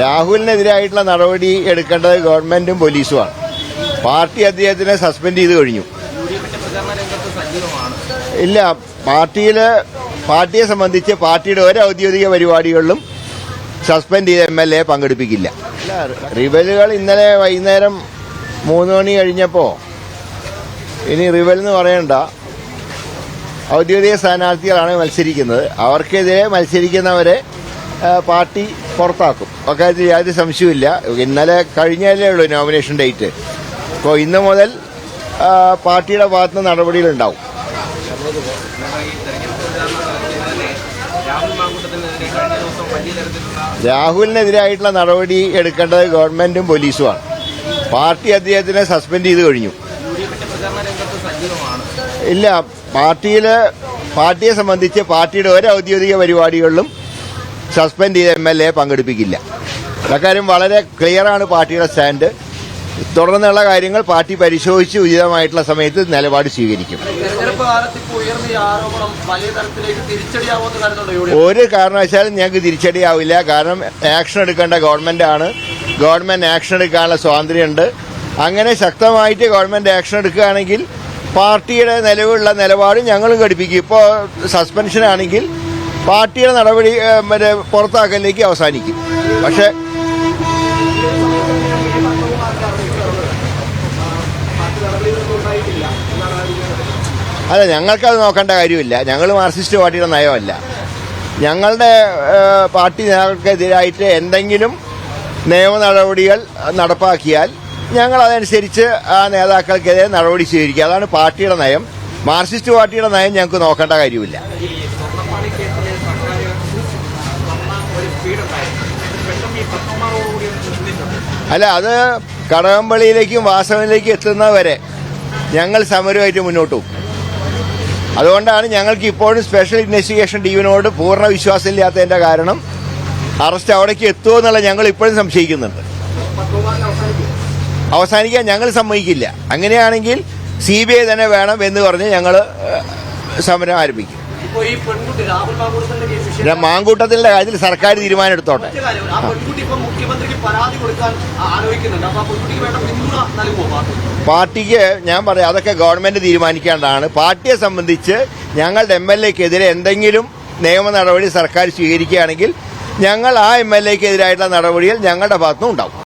രാഹുലിനെതിരായിട്ടുള്ള നടപടി എടുക്കേണ്ടത് ഗവൺമെന്റും പോലീസുമാണ്. പാർട്ടി അദ്ദേഹത്തിനെ സസ്പെൻഡ് ചെയ്ത് കഴിഞ്ഞു. ഇല്ല പാർട്ടിയിൽ പാർട്ടിയെ സംബന്ധിച്ച് പാർട്ടിയുടെ ഓരോ ഔദ്യോഗിക പരിപാടികളിലും സസ്പെൻഡ് ചെയ്ത എം എൽ എ പങ്കെടുപ്പിക്കില്ല. റിവലുകൾ ഇന്നലെ വൈകുന്നേരം മൂന്ന് മണി കഴിഞ്ഞപ്പോൾ ഇനി റിവൽ എന്ന് പറയണ്ട. ഔദ്യോഗിക സ്ഥാനാർത്ഥികളാണ് മത്സരിക്കുന്നത്. അവർക്കെതിരെ മത്സരിക്കുന്നവരെ പാർട്ടി പുറത്താക്കും. അക്കാര്യത്തിൽ യാതൊരു സംശയമില്ല ഇന്നലെ കഴിഞ്ഞാലേ ഉള്ളൂ നോമിനേഷൻ ഡേറ്റ് അപ്പോൾ ഇന്ന് മുതൽ പാർട്ടിയുടെ ഭാഗത്ത് നിന്ന് നടപടികളുണ്ടാവും രാഹുലിനെതിരായിട്ടുള്ള നടപടി എടുക്കേണ്ടത് ഗവൺമെന്റും പോലീസുമാണ്. പാർട്ടി അദ്ദേഹത്തിനെ സസ്പെൻഡ് ചെയ്ത് കഴിഞ്ഞു. ഇല്ല പാർട്ടിയിൽ പാർട്ടിയെ സംബന്ധിച്ച് പാർട്ടിയുടെ ഓരോ ഔദ്യോഗിക പരിപാടികളിലും സസ്പെൻഡ് ചെയ്ത എം എൽ എ പങ്കെടുപ്പിക്കില്ല. അക്കാര്യം വളരെ ക്ലിയറാണ് പാർട്ടിയുടെ സ്റ്റാൻഡ് തുടർന്നുള്ള കാര്യങ്ങൾ പാർട്ടി പരിശോധിച്ച് ഉചിതമായിട്ടുള്ള സമയത്ത് നിലപാട് സ്വീകരിക്കും. ഒരു കാരണവശാലും ഞങ്ങൾക്ക് തിരിച്ചടിയാവില്ല. കാരണം ആക്ഷൻ എടുക്കേണ്ട ഗവൺമെന്റ് ആണ്. ഗവൺമെന്റ് ആക്ഷൻ എടുക്കാനുള്ള സ്വാതന്ത്ര്യമുണ്ട്. അങ്ങനെ ശക്തമായിട്ട് ഗവൺമെന്റ് ആക്ഷൻ എടുക്കുകയാണെങ്കിൽ പാർട്ടിയുടെ നിലവിലുള്ള നിലപാടും ഞങ്ങളും ഘടിപ്പിക്കും. ഇപ്പോൾ സസ്പെൻഷൻ ആണെങ്കിൽ പാർട്ടിയുടെ നടപടി മറ്റേ പുറത്താക്കലിലേക്ക് അവസാനിക്കും. പക്ഷേ അല്ല ഞങ്ങൾക്കത് നോക്കേണ്ട കാര്യമില്ല. ഞങ്ങൾ മാർക്സിസ്റ്റ് പാർട്ടിയുടെ നയമല്ല. ഞങ്ങളുടെ പാർട്ടി നേതാക്കൾക്കെതിരായിട്ട് എന്തെങ്കിലും നിയമ നടപടികൾ നടപ്പാക്കിയാൽ ഞങ്ങൾ അതനുസരിച്ച് ആ നേതാക്കൾക്കെതിരെ നടപടി സ്വീകരിക്കുക. അതാണ് പാർട്ടിയുടെ നയം. മാർക്സിസ്റ്റ് പാർട്ടിയുടെ നയം ഞങ്ങൾക്ക് നോക്കേണ്ട കാര്യമില്ല. കേസിൽ സർക്കാർ വന്ന ഒരു സ്പീഡുണ്ടായിരുന്നു അല്ല അത് കടകംപള്ളിയിലേക്കും വാസവനിലേക്കും എത്തുന്നവരെ ഞങ്ങൾ സമരമായിട്ട് മുന്നോട്ട്. പോകും അതുകൊണ്ടാണ് ഞങ്ങൾക്ക് ഇപ്പോഴും സ്പെഷ്യൽ ഇൻവെസ്റ്റിഗേഷൻ ടീമിനോട് പൂർണ വിശ്വാസമില്ലാത്തതിന്റെ കാരണം അറസ്റ്റ് അവിടേക്ക് എത്തുമോ എന്നുള്ള ഞങ്ങൾ ഇപ്പോഴും സംശയിക്കുന്നുണ്ട്. അവസാനിക്കാൻ ഞങ്ങൾ സമ്മതിക്കില്ല. അങ്ങനെയാണെങ്കിൽ സി ബി ഐ തന്നെ വേണം എന്ന് പറഞ്ഞ് ഞങ്ങൾ സമരം ആരംഭിക്കും. ഇപ്പോൾ ഈ പെൺകുട്ടി രാഹുൽ മാങ്കൂട്ടത്തിന്റെ കേസ് കാര്യത്തിൽ സർക്കാർ തീരുമാനം എടുത്തോട്ടെ. ആ പെൺകുട്ടി ഇപ്പൊ മുഖ്യമന്ത്രിക്ക് പരാതി കൊടുക്കാൻ ആലോചിക്കുന്നുണ്ട്. അപ്പൊ ആ പെൺകുട്ടിക്ക് വേണ്ട പിന്തുണ നൽകുമോ പാർട്ടി? പാർട്ടിക്ക് ഞാൻ പറയാം അതൊക്കെ ഗവൺമെന്റ് തീരുമാനിക്കേണ്ടതാണ്. പാർട്ടിയെ സംബന്ധിച്ച് ഞങ്ങളുടെ എം എൽ എക്കെതിരെ എന്തെങ്കിലും നിയമ നടപടി സർക്കാർ സ്വീകരിക്കുകയാണെങ്കിൽ ഞങ്ങൾ ആ എം എൽ എക്കെതിരായിട്ടുള്ള നടപടികൾ ഞങ്ങളുടെ ഭാഗത്തുനിന്നും ഉണ്ടാവും.